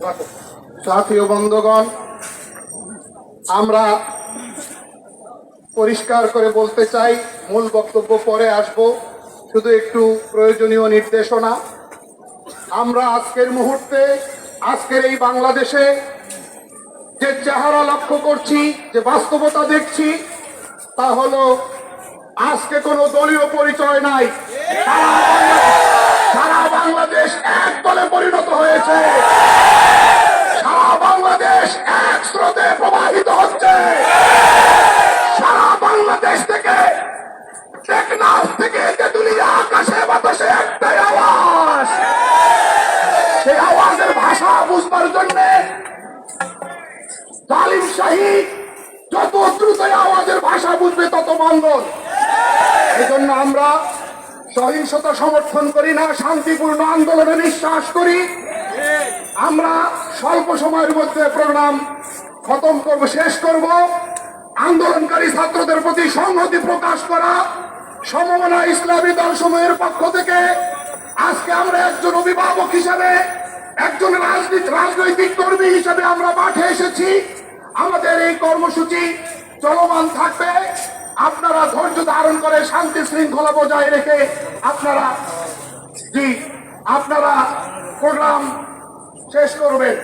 ও বন্ধুগণ, আমরা পরিষ্কার করে বলতে চাই, মূল বক্তব্য পরে আসব। শুধু একটু প্রয়োজনীয় নির্দেশনা। আমরা আজকের মুহূর্তে, আজকের এই বাংলাদেশে যে চেহারা লক্ষ্য করছি, যে বাস্তবতা দেখছি, তা হলো আজকে কোনো দলীয় পরিচয় নাই। সারা বাংলাদেশ এক দলে পরিণত হয়েছে। যত দ্রুত আওয়াজের ভাষা বুঝবে, তত মঙ্গল এই জন্য আমরা সহিংসতা সমর্থন করি না, শান্তিপূর্ণ আন্দোলনে বিশ্বাস করি। আমরা স্বল্প সময়ের মধ্যে প্রোগ্রাম খতম করব, শেষ করব। আন্দোলনকারী ছাত্রদের প্রতি সংহতি প্রকাশ করা সমমনা ইসলামী দলসমূহের পক্ষ থেকে আজকে আমরা একজন অভিভাবক হিসাবে, একজন রাজনীতি রাজনৈতিক কর্মী হিসাবে আমরা মাঠে এসেছি। আমাদের এই কর্মসূচি চলমান থাকবে। আপনারা ধৈর্য ধারণ করে শান্তি শৃঙ্খলা বজায় রেখে আপনারা জি, আপনারা প্রোগ্রাম শেষ করবেন।